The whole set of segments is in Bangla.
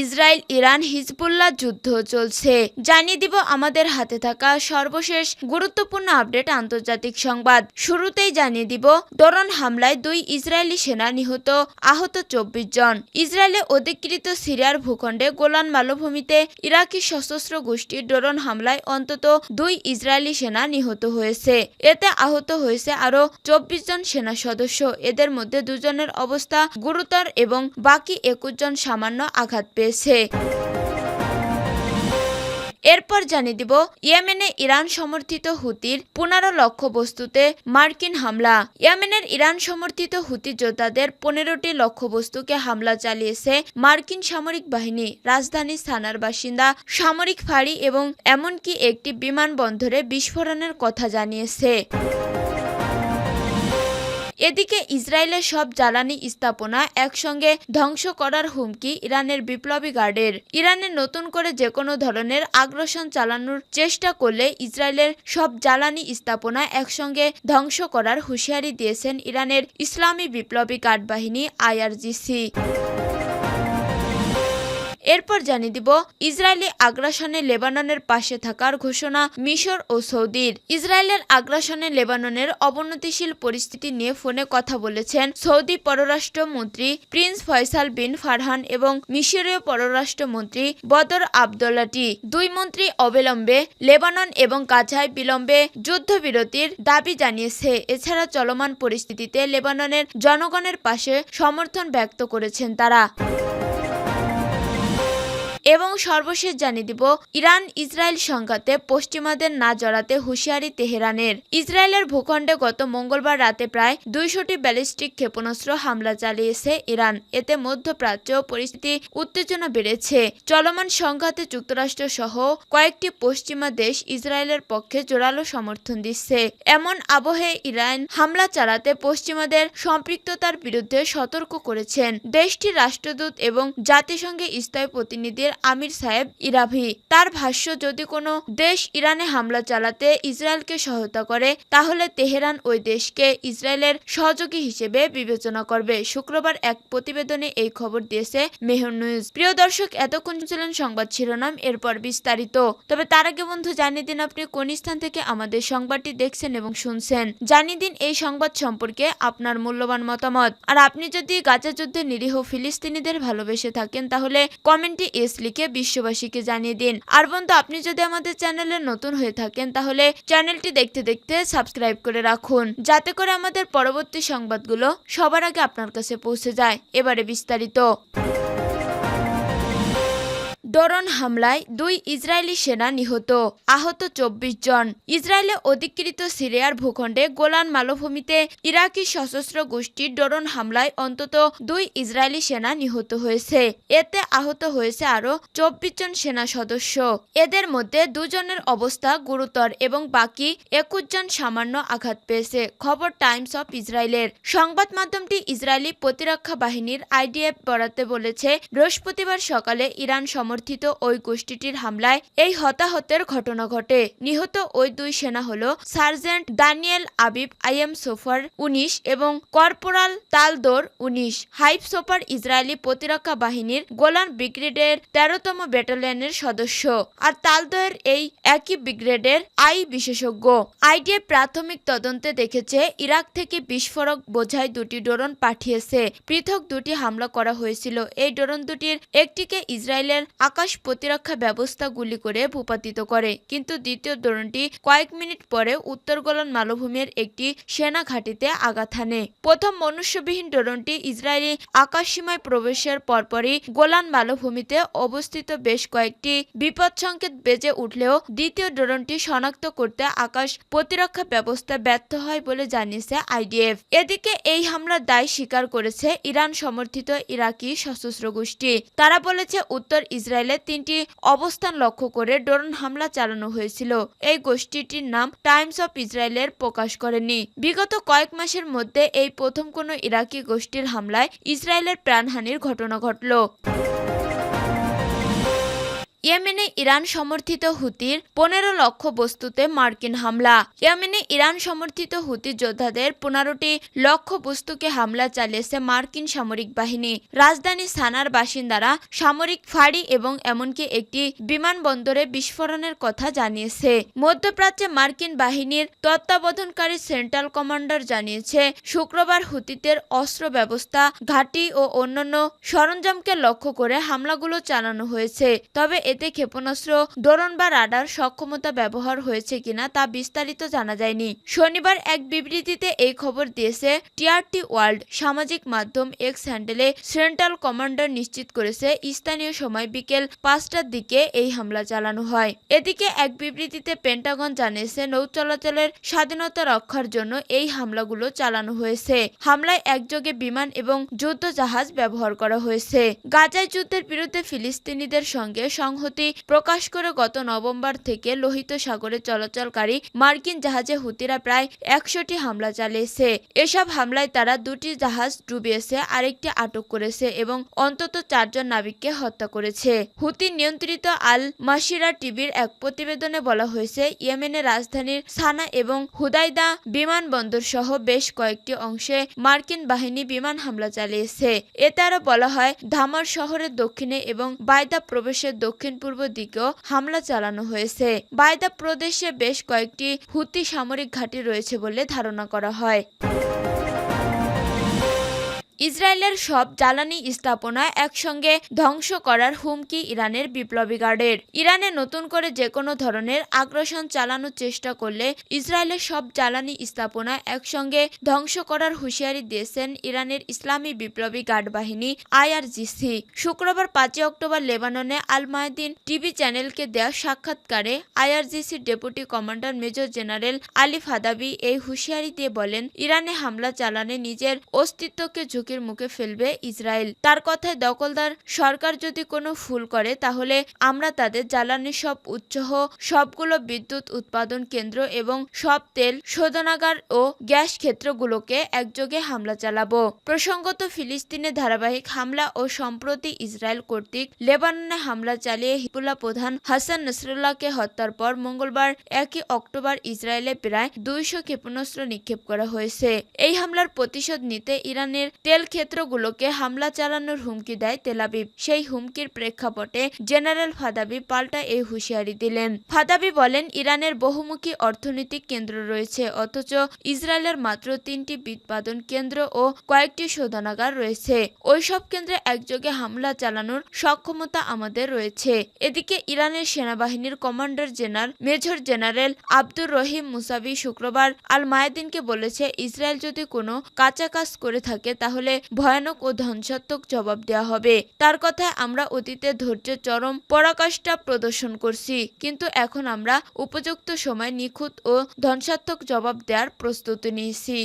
ইসরায়েল, ইরান, হিজবুল্লাহ যুদ্ধ চলছে। জানিয়ে দিব আমাদের হাতে থাকা সর্বশেষ গুরুত্বপূর্ণ আপডেট আন্তর্জাতিক সংবাদ। শুরুতেই জানিয়ে দিব ডরন হামলায় দুই ইসরায়েলি সেনা নিহত, আহত চব্বিশ জন। ইসরায়েলে অধিকৃত সিরিয়ার ভূখণ্ডে গোলান মালভূমিতে ইরাকি সশস্ত্র গোষ্ঠীর ড্রোন হামলায় অন্তত দুই ইসরায়েলি সেনা নিহত হয়েছে। এতে আহত হয়েছে আরও চব্বিশ জন সেনা সদস্য। এদের মধ্যে দুজনের অবস্থা গুরুতর এবং বাকি একুশ জন সামান্য আঘাত পেয়েছে। এরপর জানিয়ে দিব, ইয়েমেনে ইরান সমর্থিত হুতির পনেরো লক্ষ্যবস্তুতে মার্কিন হামলা। ইয়েমেনের ইরান সমর্থিত হুতি যোদ্ধাদের পনেরোটি লক্ষ্যবস্তুকে হামলা চালিয়েছে মার্কিন সামরিক বাহিনী, রাজধানী স্থানার বাসিন্দা, সামরিক ফাঁড়ি এবং এমনকি একটি বিমানবন্দরে বিস্ফোরণের কথা জানিয়েছে। এদিকে ইসরায়েলের সব জ্বালানি স্থাপনা একসঙ্গে ধ্বংস করার হুমকি ইরানের বিপ্লবী গার্ডের। ইরানের নতুন করে যে কোনো ধরনের আগ্রাসন চালানোর চেষ্টা করলে ইসরায়েলের সব জ্বালানি স্থাপনা একসঙ্গে ধ্বংস করার হুঁশিয়ারি দিয়েছেন ইরানের ইসলামী বিপ্লবী গার্ড বাহিনী আইআরজিসি। এরপর জানিয়ে দিব, ইসরায়েলি আগ্রাসনে লেবাননের পাশে থাকার ঘোষণা মিশর ও সৌদির। ইসরায়েলের আগ্রাসনে লেবাননের অবনতিশীল পরিস্থিতি নিয়ে ফোনে কথা বলেছেন সৌদি পররাষ্ট্রমন্ত্রী প্রিন্স ফয়সাল বিন ফারহান এবং মিশরীয় পররাষ্ট্রমন্ত্রী বদর আবদুল্লাটি। দুই মন্ত্রী অবিলম্বে লেবানন এবং গাজায় বিলম্বে যুদ্ধবিরতির দাবি জানিয়েছে। এছাড়া চলমান পরিস্থিতিতে লেবাননের জনগণের পাশে সমর্থন ব্যক্ত করেছেন তারা। এবং সর্বশেষ জানিয়ে দিব, ইরান ইসরায়েল সংঘাতে পশ্চিমাদের না জড়াতে হুঁশিয়ারি তেহরানের। ইসরায়েলের ভূখণ্ডে গত মঙ্গলবার রাতে প্রায় দুইশোটি ব্যালিস্টিক ক্ষেপণাস্ত্র হামলা চালিয়েছে ইরান। এতে মধ্যপ্রাচ্য পরিস্থিতি উত্তেজনা বেড়েছে। চলমান সংঘাতে যুক্তরাষ্ট্র সহ কয়েকটি পশ্চিমা দেশ ইসরায়েলের পক্ষে জোরালো সমর্থন দিচ্ছে। এমন আবহে ইরান হামলা চালাতে পশ্চিমাদের সম্পৃক্ততার বিরুদ্ধে সতর্ক করেছেন। দেশটির রাষ্ট্রদূত এবং জাতিসংঘে স্থায়ী প্রতিনিধির আমির সাহেব ইরাভি। তার ভাষ্য, যদি কোনো দেশ ইরানে হামলা চালাতে ইসরায়েলকে সহায়তা করে, তাহলে তেহরান ওই দেশকে ইসরায়েলের সহযোগী হিসেবে বিবেচনা করবে। শুক্রবার এক প্রতিবেদনে এই খবর দিয়েছে মেহর নিউজ প্রিয় দর্শক, এতক্ষণ ছিলেন সংবাদ শিরোনাম, এরপর বিস্তারিত। তবে তার আগে বন্ধু, জানিয়ে দিন আপনি কোন স্থান থেকে আমাদের সংবাদটি দেখছেন এবং শুনছেন। জানিয়ে দিন এই সংবাদ সম্পর্কে আপনার মূল্যবান মতামত। আর আপনি যদি গাজা যুদ্ধে নিরীহ ফিলিস্তিনিদের ভালোবেসে থাকেন, তাহলে কমেন্টে এস লিখে বিশ্ববাসীকে জানিয়ে দিন। আর বন্ধু, আপনি যদি আমাদের চ্যানেলে নতুন হয়ে থাকেন, তাহলে চ্যানেলটি দেখতে দেখতে সাবস্ক্রাইব করে রাখুন। যাতে করে আমাদের পরবর্তী সংবাদগুলো সবার আগে আপনার কাছে পৌঁছে যায়। এবারে বিস্তারিত। ডরন হামলায় দুই ইসরায়েলি সেনা নিহত, আহত চব্বিশ জন। ইসরায়েলে অধিকৃত সিরিয়ার ভূখণ্ডে গোলান মালভূমিতে ইরাকি সশস্ত্র গোষ্ঠীর ডরন হামলায় অন্তত দুই ইসরায়েলি সেনা নিহত হয়েছে। এতে আহত হয়েছে আরও চব্বিশ জন সেনা সদস্য। এদের মধ্যে দুজনের অবস্থা গুরুতর এবং বাকি একুশ জন সামান্য আঘাত পেয়েছে, খবর টাইমস অফ ইসরায়েলের। সংবাদ মাধ্যমটি ইসরায়েলি প্রতিরক্ষা বাহিনীর আইডিএফ বরাতে বলেছে, বৃহস্পতিবার সকালে ইরান সমর্থিত ওই গোষ্ঠীটির হামলায় এই হতাহতের ঘটনা ঘটে। নিহত ওই দুই সেনা হল সার্জেন্ট দানিয়েল আবিব, আইএম সোফার উনিশ এবং কর্পোরাল তালদোর উনিশ। হাইপ সোপার ইসরায়েলি প্রতিরক্ষা বাহিনীর গোলান ব্রিগেডের তেরোতম ব্যাটালিয়নের সদস্য। আর তালদোয়ের এই একই ব্রিগেডের আই বিশেষজ্ঞ। আইডিএফ প্রাথমিক তদন্তে দেখেছে, ইরাক থেকে বিস্ফোরক বোঝাই দুটি ড্রোন পাঠিয়েছে। পৃথক দুটি হামলা করা হয়েছিল। এই ড্রোন দুটির একটিকে ইসরায়েলের আকাশ প্রতিরক্ষা ব্যবস্থা গুলি করে ভূপাতিত করে। কিন্তু দ্বিতীয় ড্রোনটি কয়েক মিনিট পরে উত্তর গোলান মালভূমির একটি সেনা ঘাঁটিতে আঘাত হানে। প্রথম মনুষ্যবিহীন ড্রোনটি ইসরায়েলি আকাশসীমায় প্রবেশের পরপরই গোলান মালভূমিতে অবস্থিত বেশ কয়েকটি বিপদ সংকেত বেজে উঠলেও দ্বিতীয় ড্রোনটি শনাক্ত করতে আকাশ প্রতিরক্ষা ব্যবস্থা ব্যর্থ হয় বলে জানিয়েছে আইডিএফ। এদিকে এই হামলার দায় স্বীকার করেছে ইরান সমর্থিত ইরাকি সশস্ত্র গোষ্ঠী। তারা বলেছে, উত্তর ইসরায়েলের তিনটি অবস্থান লক্ষ্য করে ড্রোন হামলা চালানো হয়েছিল। এই গোষ্ঠীটির নাম টাইমস অফ ইসরায়েলের প্রকাশ করেনি। বিগত কয়েক মাসের মধ্যে এই প্রথম কোনো ইরাকি গোষ্ঠীর হামলায় ইসরায়েলের প্রাণহানির ঘটনা ঘটল। ইয়েমেনে ইরান সমর্থিত হুতির পনেরো লক্ষ বস্তুতে মার্কিন হামলা। ইয়েমেনে ইরান সমর্থিত হুতি যোদ্ধাদের পনেরোটি লক্ষ বস্তুকে হামলা চালিয়েছে মার্কিন সামরিক বাহিনী। রাজধানী সানার বাসিন্দারা সামরিক ফাঁড়ি এবং এমনকি একটি বিমানবন্দরে বিস্ফোরণের কথা জানিয়েছে। মধ্যপ্রাচ্যে মার্কিন বাহিনীর তত্ত্বাবধানকারী সেন্ট্রাল কমান্ডার জানিয়েছে, শুক্রবার হুতিদের অস্ত্র ব্যবস্থা, ঘাঁটি ও অন্যান্য সরঞ্জামকে লক্ষ্য করে হামলাগুলো চালানো হয়েছে। তবে এতে ক্ষেপণাস্ত্র, ড্রোন বা রাডার সক্ষমতা ব্যবহার হয়েছে কিনা তা বিস্তারিত জানা যায়নি। শনিবার এক বিবৃতিতে এই খবর দিয়েছে, টিআরটি ওয়ার্ল্ড সামাজিক মাধ্যম এক্স হ্যান্ডেলে সেন্ট্রাল কমান্ডার নিশ্চিত করেছে, স্থানীয় সময় বিকেল পাঁচটার দিকে এই হামলা চালানো হয়। এদিকে এক বিবৃতিতে পেন্টাগন জানিয়েছে, নৌ চলাচলের স্বাধীনতা রক্ষার জন্য এই হামলাগুলো চালানো হয়েছে। হামলায় একযোগে বিমান এবং যুদ্ধ জাহাজ ব্যবহার করা হয়েছে। গাজায় যুদ্ধের বিরুদ্ধে ফিলিস্তিনিদের সঙ্গে সংহতি প্রকাশ করে গত নভেম্বর থেকে লোহিত সাগরে চলাচলকারী মার্কিন জাহাজে হুতিরা প্রায় একশোটি হামলা চালিয়েছে। এসব হামলায় তারা দুটি জাহাজ ডুবিয়েছে, আরেকটি আটক করেছে এবং অন্তত চারজন নাবিককে হত্যা করেছে। হুতি নিয়ন্ত্রিত আল মাসিরা টিভির এক প্রতিবেদনে বলা হয়েছে, ইয়েমেনের রাজধানীর সানা এবং হুদাইদা বিমানবন্দর সহ বেশ কয়েকটি অংশে মার্কিন বাহিনী বিমান হামলা চালিয়েছে। এতে আরও বলা হয়, ধামার শহরের দক্ষিণে এবং বায়দা প্রবেশের দক্ষিণ পূর্ব দিকেও হামলা চালানো হয়েছে। বায়দা প্রদেশে বেশ কয়েকটি হুতি সামরিক ঘাঁটি রয়েছে বলে ধারণা করা হয়। ইসরায়েলের সব জ্বালানি স্থাপনা একসঙ্গে ধ্বংস করার হুমকি ইরানের বিপ্লবী গার্ডের। ইরানে নতুন করে যে কোনো ধরনের আগ্রাসন চালানোর চেষ্টা করলে ইসরায়েলের সব জ্বালানি স্থাপনা একসঙ্গে ধ্বংস করার হুঁশিয়ারি দিয়েছেন ইরানের ইসলামী বিপ্লবী গার্ড বাহিনী আইআরজিসি। শুক্রবার পাঁচই অক্টোবর লেবাননে আল মায়দিন টিভি চ্যানেলকে দেওয়া সাক্ষাৎকারে আইআরজিসির deputy commander major general Alif Hadavi এই হুঁশিয়ারি দিয়ে বলেন, ইরানে হামলা চালানে নিজের অস্তিত্বকে ঝুঁকির মুখে ফেলবে ইসরায়েল। তার কথায় দখলদার সরকার যদি কোনো ভুল করে, তাহলে আমরা তাদের জ্বালানি সব উৎসাহ সবগুলো বিদ্যুৎ উৎপাদন কেন্দ্র এবং সব তেল, শোধনাগার ও গ্যাস ক্ষেত্রগুলোকে একযোগে হামলা চালাবো। প্রসঙ্গত ফিলিস্তিনে ধারাবাহিক হামলা ও সম্প্রতি ইসরায়েল কর্তৃক লেবাননে হামলা চালিয়ে হিজবুল্লাহ প্রধান হাসান নসরুল্লাহকে হত্যার পর মঙ্গলবার একই অক্টোবর ইসরায়েলে প্রায় দুইশো ক্ষেপণাস্ত্র নিক্ষেপ করা হয়েছে। এই হামলার প্রতিশোধ নিতে ইরানের তেল ক্ষেত্রগুলোকে হামলা চালানোর হুমকি দেয় তেলাবিব সেই হুমকির প্রেক্ষাপটে জেনারেল ফাদাবি পাল্টা এই হুঁশিয়ারি দিলেন। ফাদাবি বলেন, ইরানের বহুমুখী অর্থনৈতিক কেন্দ্র রয়েছে, অথচ ইসরায়েলের মাত্র তিনটি উৎপাদন কেন্দ্র ও কয়েকটি শোধনাগার রয়েছে। ওইসব কেন্দ্রে একযোগে হামলা চালানোর সক্ষমতা আমাদের রয়েছে। এদিকে ইরানের সেনাবাহিনীর commander general, major general Abdur Rahim Mousavi শুক্রবার আল মায়াদিনকে বলেছে, ইসরায়েল যদি কোনো কাঁচা কাজ করে থাকে তাহলে ভয়ানক ও ধ্বংসাত্মক জবাব দেওয়া হবে। তার কথায় আমরা অতীতে ধৈর্য, চরম পরাকাষ্ঠা প্রদর্শন করছি। কিন্তু এখন আমরা উপযুক্ত সময় নিখুঁত ও ধ্বংসাত্মক জবাব দেওয়ার প্রস্তুতি নিয়েছি।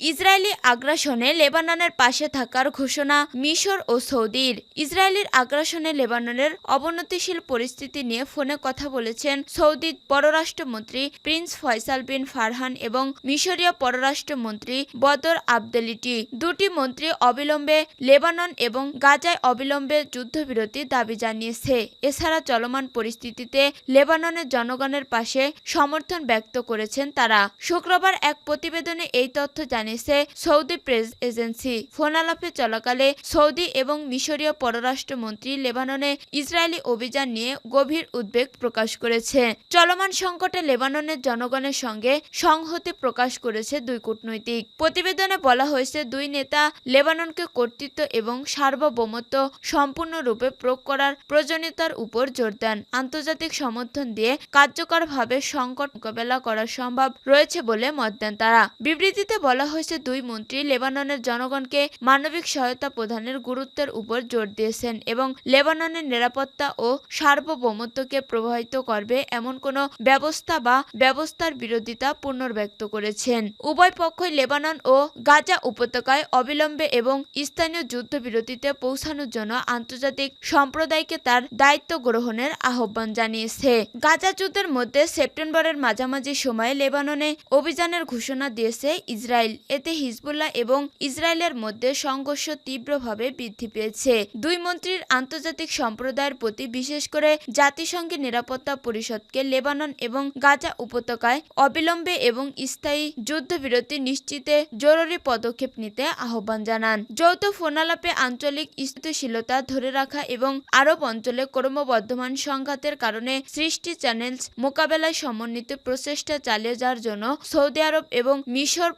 ইসরায়েলি আগ্রাসনে লেবাননের পাশে থাকার ঘোষণা মিশর ও সৌদির। ইসরায়েলের আগ্রাসনে লেবাননের অবনতিশীল পরিস্থিতি নিয়ে ফোনে কথা বলেছেন সৌদি পররাষ্ট্রমন্ত্রী প্রিন্স ফয়সাল বিন ফারহান এবং মিশরীয় পররাষ্ট্রমন্ত্রী বদর আবদেলিটি। দুটি মন্ত্রী অবিলম্বে লেবানন এবং গাজায় অবিলম্বে যুদ্ধবিরতি দাবি জানিয়েছে। এছাড়া চলমান পরিস্থিতিতে লেবাননের জনগণের পাশে সমর্থন ব্যক্ত করেছেন তারা। শুক্রবার এক প্রতিবেদনে এই তথ্য জানিয়েছে, সৌদি প্রেস এজেন্সি। ফোনালাপে চলাকালে সৌদি এবং মিশরীয় পররাষ্ট্রমন্ত্রী লেবাননে ইসরায়েলি অভিযান নিয়ে গভীর উদ্বেগ প্রকাশ করেছে। চলমান সংকটে লেবাননের জনগণের সঙ্গে সংহতি প্রকাশ করেছে দুই কূটনৈতিক। প্রতিবেদনে বলা হয়েছে, দুই নেতা লেবাননকে কর্তৃত্ব এবং সার্বভৌমত্ব সম্পূর্ণরূপে প্রয়োগ করার প্রয়োজনীয়তার উপর জোর দেন। আন্তর্জাতিক সমর্থন দিয়ে কার্যকরভাবে সংকট মোকাবেলা করা সম্ভব রয়েছে বলে মত দেন তারা। বিবৃতিতে বলা হয়েছে দুই মন্ত্রী লেবাননের জনগণকে মানবিক সহায়তা প্রদানের গুরুত্বের উপর জোর দিয়েছেন এবং লেবাননের নিরাপত্তা ও সার্বভৌমত্বকে প্রভাবিত করবে এমন কোনো ব্যবস্থা বা ব্যবস্থার বিরোধিতা পুনর্ব্যক্ত করেছেন। উভয় পক্ষই লেবানন ও গাজা উপত্যকায় অবিলম্বে এবং স্থানীয় যুদ্ধবিরতিতে পৌঁছানোর জন্য আন্তর্জাতিক সম্প্রদায়কে তার দায়িত্ব গ্রহণের আহ্বান জানিয়েছে। গাজা যুদ্ধের মধ্যে সেপ্টেম্বরের মাঝামাঝি সময়ে লেবাননে অভিযানের ঘোষণা দিয়েছে ইসরায়েল। এতে হিজবুল্লাহ এবং ইসরায়েলের মধ্যে সংঘর্ষ তীব্রভাবে বৃদ্ধি পেয়েছে। দুই মন্ত্রীর আন্তর্জাতিক সম্প্রদায়ের প্রতি বিশেষ করে জাতিসংঘের নিরাপত্তা পরিষদকে লেবানন এবং গাজা উপত্যকায় অবিলম্বে এবং স্থায়ী যুদ্ধবিরতি নিশ্চিতে জরুরি পদক্ষেপ নিতে আহ্বান জানান। যৌথ ফোনালাপে আঞ্চলিক স্থিতিশীলতা ধরে রাখা এবং আরব অঞ্চলে ক্রমবর্ধমান সংঘাতের কারণে সৃষ্টি চ্যানেলস মোকাবেলায় সমন্বিত প্রচেষ্টা চালিয়ে যাওয়ার জন্য সৌদি আরব এবং মিশর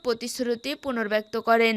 প্রতিশ্রুতি পুনর্ব্যক্ত করেন।